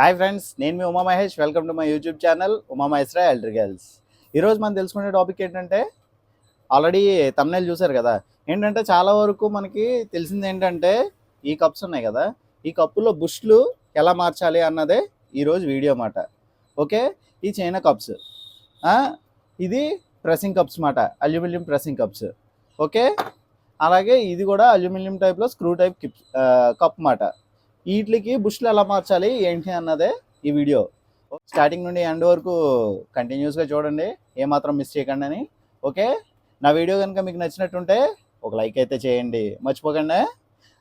Hi friends నేను మీ Uma Mahesh. Welcome to my YouTube channel Uma Maheshwara girls ఈరోజు మనం తెలుసుకునే టాపిక్ ఏంటంటే ఆల్రెడీ తమ్నేల్ చూసారు కదా. ఏంటంటే చాలా వరకు మనకి తెలిసింది ఏంటంటే ఈ కప్స్ ఉన్నాయి కదా. ఈ కప్పులో బుష్లు ఎలా మార్చాలి అన్నదే ఈరోజు వీడియో మాట. ఓకే ఈ చైనా కప్స్ ఇది ప్రెసింగ్ కప్స్ మాట. అల్యూమినియం ప్రెసింగ్ కప్స్ ఓకే అలాగే ఇది కూడా అల్యూమినియం టైప్లో స్క్రూ టైప్ కిప్ కప్ మాట. వీటికి బుష్లు ఎలా మార్చాలి ఏంటి అన్నదే ఈ వీడియో. స్టార్టింగ్ నుండి ఎండ్ వరకు కంటిన్యూస్గా చూడండి ఏమాత్రం మిస్ చేయకండి అని. ఓకే నా వీడియో కనుక మీకు నచ్చినట్టుంటే ఒక లైక్ అయితే చేయండి. మర్చిపోకండి.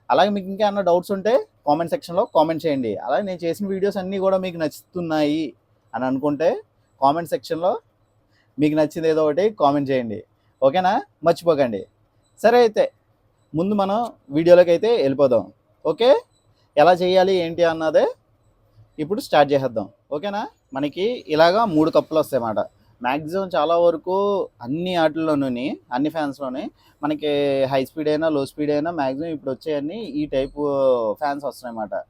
అలాగే మీకు ఇంకా ఏమన్నా డౌట్స్ ఉంటే కామెంట్ సెక్షన్లో కామెంట్ చేయండి. అలాగే నేను చేసిన వీడియోస్ అన్నీ కూడా మీకు నచ్చుతున్నాయి అని అనుకుంటే కామెంట్ సెక్షన్లో మీకు నచ్చింది ఏదో ఒకటి కామెంట్ చేయండి. ఓకేనా మర్చిపోకండి. సరే అయితే ముందు మనం వీడియోలోకి అయితే వెళ్ళిపోదాం. ఓకే ఎలా చేయాలి ఏంటి అన్నదే ఇప్పుడు స్టార్ట్ చేసేద్దాం. ఓకేనా? మనకి ఇలాగా మూడు కప్పులు వస్తాయి అన్నమాట మ్యాక్సిమం చాలా వరకు అన్ని ఆటల్లోనూని అన్ని ఫ్యాన్స్లోని మనకి హై స్పీడ్ అయినా లో స్పీడ్ అయినా మ్యాక్సిమం ఇప్పుడు వచ్చేయన్ని ఈ టైపు ఫ్యాన్స్ వస్తున్నాయి అన్నమాట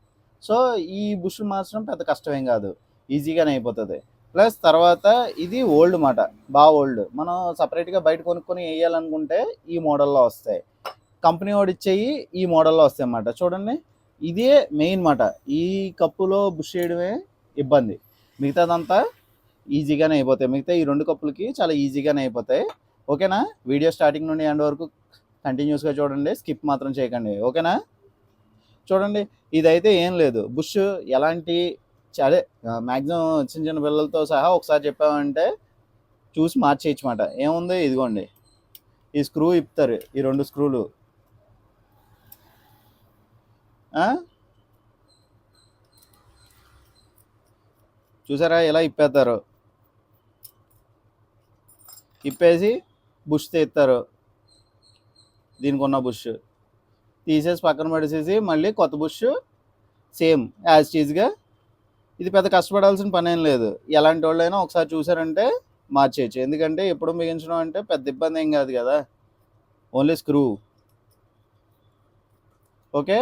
సో ఈ బుష్ మార్చడం పెద్ద కష్టమేం కాదు. ఈజీగానే అయిపోతుంది. ప్లస్ తర్వాత ఇది ఓల్డ్ మాట బాగా ఓల్డ్ మనం సపరేట్గా బయట కొనుక్కొని వేయాలనుకుంటే ఈ మోడల్లో వస్తాయి. కంపెనీ వాడిచ్చేవి ఈ మోడల్లో వస్తాయి అన్నమాట చూడండి. ఇదే మెయిన్ మాట. ఈ కప్పులో బుష్ చేయడమే ఇబ్బంది. మిగతాదంతా ఈజీగానే అయిపోతాయి. మిగతా ఈ రెండు కప్పులకి చాలా ఈజీగానే అయిపోతాయి. ఓకేనా? వీడియో స్టార్టింగ్ నుండి ఎండ్ వరకు కంటిన్యూస్గా చూడండి. స్కిప్ మాత్రం చేయకండి. ఓకేనా? చూడండి. ఇదైతే ఏం లేదు. బుష్ ఎలాంటి అదే మ్యాక్సిమం చిన్న చిన్న పిల్లలతో సహా ఒకసారి చెప్పామంటే చూసి మార్చేయచ్చు మాట. ఏముంది? ఇదిగోండి. ఈ స్క్రూ ఇప్పుతారు ఈ రెండు స్క్రూలు. చూసారా ఎలా ఇప్పేస్తారు ఇప్పేసి బుష్ తీస్తారు దీనికి ఉన్న బుష్. తీసేసి పక్కన పడేసేసి మళ్ళీ కొత్త బుష్. సేమ్ యాజ్ చీజ్గా ఇది పెద్ద కష్టపడాల్సిన పని ఏం లేదు. ఎలాంటి వాళ్ళైనా ఒకసారి చూసారంటే మార్చేయచ్చు. ఎందుకంటే ఎప్పుడు మిగించడం అంటే పెద్ద ఇబ్బంది ఏం కాదు కదా. ఓన్లీ స్క్రూ ఓకే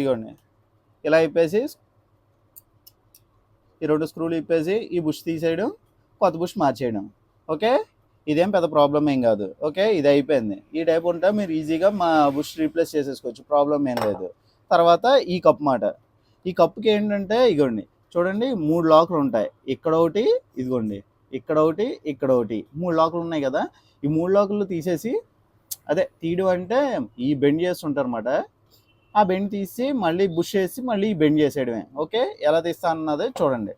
ఇగోండి. ఇలా ఇప్పేసి ఈ రెండు స్క్రూలు ఇప్పేసి ఈ బుష్ తీసేయడం కొత్త బుష్ మార్చేయడం. ఓకే? ఇదేం పెద్ద ప్రాబ్లం ఏం కాదు. ఓకే? ఇది అయిపోయింది. ఈ టైప్ ఉంటే మీరు ఈజీగా మా బుష్ రీప్లేస్ చేసేసుకోవచ్చు. ప్రాబ్లం ఏం లేదు. తర్వాత ఈ కప్ మాట. ఈ కప్కి ఏంటంటే ఇగోండి చూడండి మూడు లాకులు ఉంటాయి. ఇక్కడ ఒకటి ఇదిగోండి. ఇక్కడ ఒకటి ఇక్కడ ఒకటి. మూడు లాకులు ఉన్నాయి కదా? ఈ మూడు లాకులు తీసేసి అదే తీయడం అంటే ఈ బెండ్ చేస్తుంటారు అన్నమాట. ఆ బెండ్ తీసి మళ్ళీ బుష్ చేసి మళ్ళీ బెండ్ చేసేయడమే. ఓకే? ఎలా తీస్తా అన్నది చూడండి.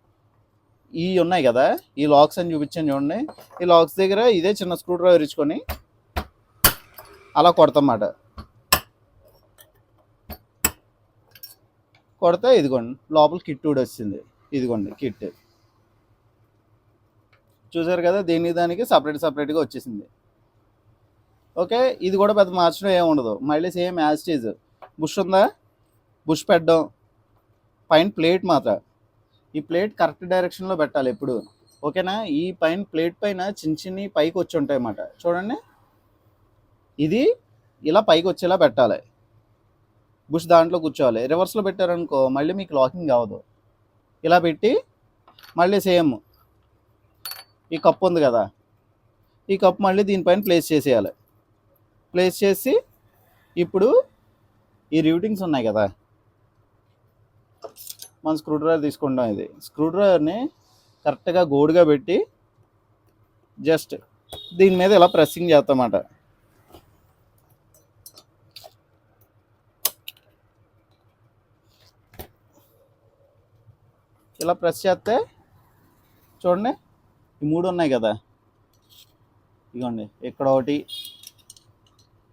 ఈ ఉన్నాయి కదా? ఈ లాక్స్ అని చూపించాను చూడండి. ఈ లాక్స్ దగ్గర ఇదే చిన్న స్క్రూ డ్రైవర్ ఇచ్చుకొని అలా కొడతామాట కొడితే ఇదిగోండి లోపల కిట్ కూడా వచ్చింది. ఇదిగోండి కిట్. చూసారు కదా? దీనికి దానికి సపరేట్ సపరేట్గా వచ్చేసింది. ఓకే? ఇది కూడా పెద్ద మార్చడం ఏమి ఉండదు. మళ్ళీ సేమ్ యాజ్ చీజ్ బుష్ ఉందా? బుష్ పెట్టడం. పైన ప్లేట్ మాత్రం. ఈ ప్లేట్ కరెక్ట్ డైరెక్షన్లో పెట్టాలి ఎప్పుడు. ఓకేనా? ఈ పైన ప్లేట్ పైన చిన్న చిన్ని పైకి వచ్చి ఉంటాయి అన్నమాట చూడండి. ఇది ఇలా పైకి వచ్చేలా పెట్టాలి. బుష్ దాంట్లో కూర్చోవాలి. రివర్స్లో పెట్టారనుకో మళ్ళీ మీకు లాకింగ్ అవ్వదు ఇలా పెట్టి మళ్ళీ సేమ్ ఈ కప్ ఉంది కదా. ఈ కప్ మళ్ళీ దీనిపైన ప్లేస్ చేసేయాలి. ప్లేస్ చేసి ఇప్పుడు ఈ రివిటింగ్స్ ఉన్నాయి కదా. మనం స్క్రూ డ్రైవర్ తీసుకుంటాం ఇది. స్క్రూ డ్రైవర్ని కరెక్ట్గా గోడుగా పెట్టి జస్ట్ దీని మీద ఇలా ప్రెస్సింగ్ చేస్తామాట ఇలా ప్రెస్ చేస్తే చూడండి ఈ మూడు ఉన్నాయి కదా. ఇదిగోండి ఇక్కడ ఒకటి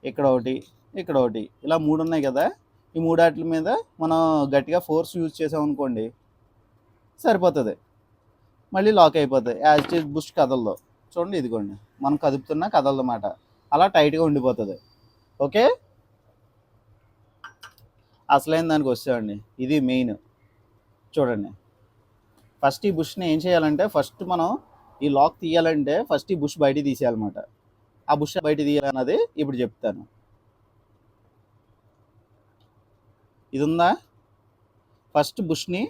ఇక్కడ ఒకటి ఇక్కడ ఒకటి ఇలా మూడు ఉన్నాయి కదా? ఈ మూడు వాటి మీద మనం గట్టిగా ఫోర్స్ యూజ్ చేసామనుకోండి సరిపోతుంది. మళ్ళీ లాక్ అయిపోతుంది. యాజ్ ఇట్ ఈజ్ బుష్ కదలదు చూడండి ఇదిగోండి. మనం కదుపుతున్నా కదలదన్నమాట. అలా టైట్గా ఉండిపోతుంది. ఓకే? అసలైన దానికి వచ్చామండి ఇది మెయిన్. చూడండి. ఫస్ట్ ఈ బుష్ని ఏం చేయాలంటే ఫస్ట్ మనం ఈ లాక్ తీయాలంటే ఫస్ట్ ఈ బుష్ బయట తీసేయాలన్నమాట. ఆ బుష్ బయట తీయాలన్నది ఇప్పుడు చెప్తాను. ఇది ఉందా ఫస్ట్ బుష్ని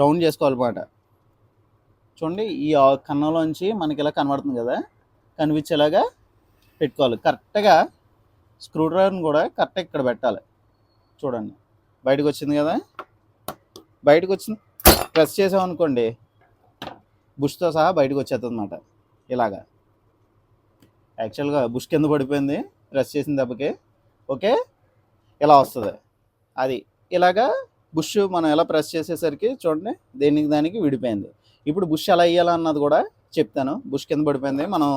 రౌండ్ చేసుకోవాలన్నమాట. చూడండి ఈ కన్నంలోంచి మనకి ఇలా కనబడుతుంది కదా? కనిపించేలాగా పెట్టుకోవాలి. కరెక్ట్గా స్క్రూ డ్రైవర్ని కూడా కరెక్ట్గా ఇక్కడ పెట్టాలి. చూడండి బయటకు వచ్చింది కదా? బయటకు వచ్చింది. ప్రెస్ చేసామనుకోండి బుష్తో సహా బయటకు వచ్చేస్తుంది అనమాట ఇలాగా. యాక్చువల్గా బుష్ కింద పడిపోయింది ప్రెస్ చేసిన దెబ్బకి. ఓకే? ఇలా వస్తుంది. అది ఇలాగా బుష్ మనం ఎలా ప్రెస్ చేసేసరికి చూడండి దేనికి దానికి విడిపోయింది. ఇప్పుడు బుష్ ఎలా వేయాలన్నది కూడా చెప్తాను. బుష్ కింద పడిపోయింది. మనం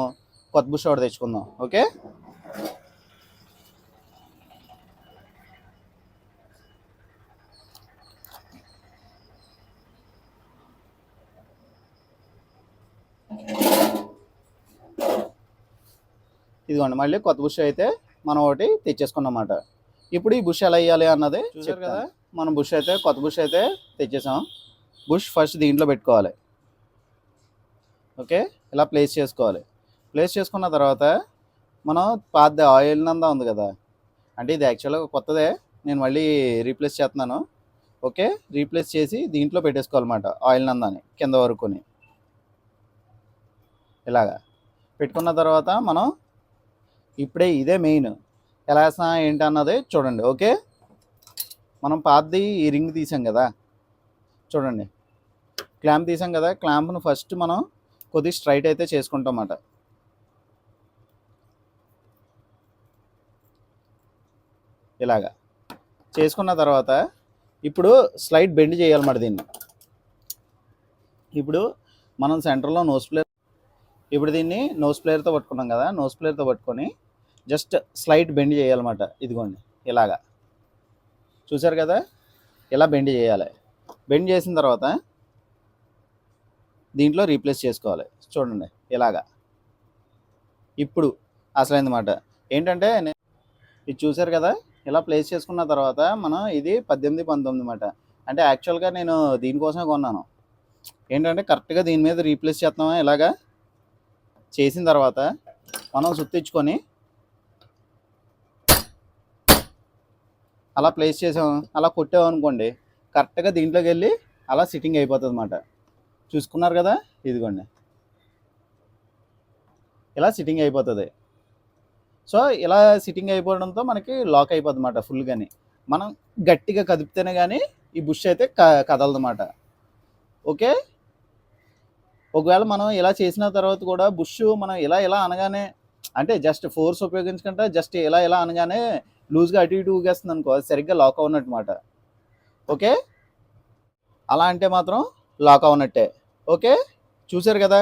కొత్త బుష్ ఒకటి తెచ్చుకుందాం. ఓకే? ఇదిగోండి మళ్ళీ కొత్త బుష్ అయితే మనం ఒకటి తెచ్చేసుకున్నమాట ఇప్పుడు ఈ బుష్ ఎలా వేయాలి అన్నది చూసారు కదా? మనం బుష్ అయితే కొత్త బుష్ అయితే తెచ్చేసాం. బుష్ ఫస్ట్ దీంట్లో పెట్టుకోవాలి. ఓకే? ఇలా ప్లేస్ చేసుకోవాలి. ప్లేస్ చేసుకున్న తర్వాత మనం పాత ఆయిల్ నందా ఉంది కదా? అంటే ఇది యాక్చువల్గా కొత్తదే. నేను మళ్ళీ రీప్లేస్ చేస్తున్నాను. ఓకే? రీప్లేస్ చేసి దీంట్లో పెట్టేసుకోవాలన్నమాట ఆయిల్ నందాని కింద వరకుని. ఇలాగా. పెట్టుకున్న తర్వాత మనం ఇప్పుడే ఇదే మెయిన్. ఎలా వేస్తున్నా ఏంటి అన్నది చూడండి ఓకే? మనం పాతది ఈ రింగ్ తీసాం కదా చూడండి. క్లాంప్ తీసాం కదా క్లాంప్ను ఫస్ట్ మనం కొద్ది స్ట్రైట్ అయితే చేసుకుంటాం అన్నమాట. ఇలాగా. చేసుకున్న తర్వాత ఇప్పుడు స్లైడ్ బెండ్ చేయాలన్నమాట దీన్ని. ఇప్పుడు మనం సెంటర్లో నోస్ ప్లేయర్ ఇప్పుడు దీన్ని నోస్ ప్లేయర్తో పట్టుకున్నాం కదా నోస్ ప్లేయర్తో పట్టుకొని జస్ట్ స్లైట్ బెండ్ చేయాలన్నమాట. ఇదిగోండి ఇలాగా. చూసారు కదా? ఇలా బెండ్ చేయాలి. బెండ్ చేసిన తర్వాత దీంట్లో రీప్లేస్ చేసుకోవాలి. చూడండి ఇలాగా. ఇప్పుడు అసలైందన్నమాట. ఏంటంటే ఇది చూసారు కదా? ఇలా ప్లేస్ చేసుకున్న తర్వాత మనం ఇది పద్దెనిమిది పంతొమ్మిది అనమాట అంటే యాక్చువల్గా నేను దీనికోసమే కొన్నాను. ఏంటంటే కరెక్ట్గా దీని మీద రీప్లేస్ చేస్తామా ఇలాగా? చేసిన తర్వాత మనం సుత్తించుకొని అలా ప్లేస్ చేసాం అలా కొట్టామనుకోండి కరెక్ట్గా దీంట్లోకి వెళ్ళి అలా సిట్టింగ్ అయిపోతుంది అనమాట చూసుకున్నారు కదా? ఇదిగోండి. ఇలా సిట్టింగ్ అయిపోతుంది. సో ఇలా సిట్టింగ్ అయిపోవడంతో మనకి లాక్ అయిపోతుంది అనమాట ఫుల్గాని మనం గట్టిగా కదిపితేనే కానీ ఈ బుష్ అయితే క కదలదన్నమాట. ఓకే? ఒకవేళ మనం ఇలా చేసిన తర్వాత కూడా బుష్ మనం ఇలా ఇలా అనగానే అంటే జస్ట్ ఫోర్స్ ఉపయోగించకుండా జస్ట్ ఇలా ఇలా అనగానే లూజ్గా అటు ఇటు ఊగేస్తుంది అనుకో అది సరిగ్గా లాక్ అవునట్టు మాట. ఓకే? అలా అంటే మాత్రం లాక్ అవునట్టే. ఓకే? చూసారు కదా?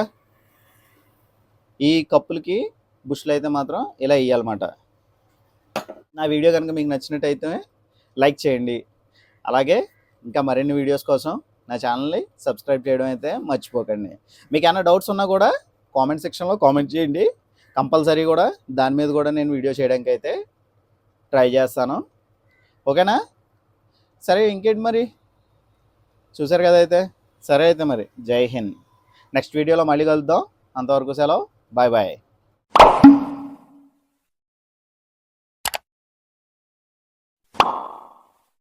ఈ కప్పులకి బుష్లు అయితే మాత్రం ఇలా వేయాలన్నమాట నా వీడియో కనుక మీకు నచ్చినట్టయితే లైక్ చేయండి. అలాగే ఇంకా మరిన్ని వీడియోస్ కోసం నా ఛానల్ని సబ్స్క్రైబ్ చేయడం అయితే మర్చిపోకండి. మీకు ఏమైనా డౌట్స్ ఉన్నా కూడా కామెంట్ సెక్షన్లో కామెంట్ చేయండి. కంపల్సరీ కూడా దాని మీద కూడా నేను వీడియో చేయడానికి అయితే ట్రై చేస్తాను. ఓకేనా? సరే ఇంకేంటి మరి? చూసారు కదా అయితే? సరే అయితే మరి. జై హింద్. నెక్స్ట్ వీడియోలో మళ్ళీ కలుద్దాం. అంతవరకు సెలవు. Bye bye.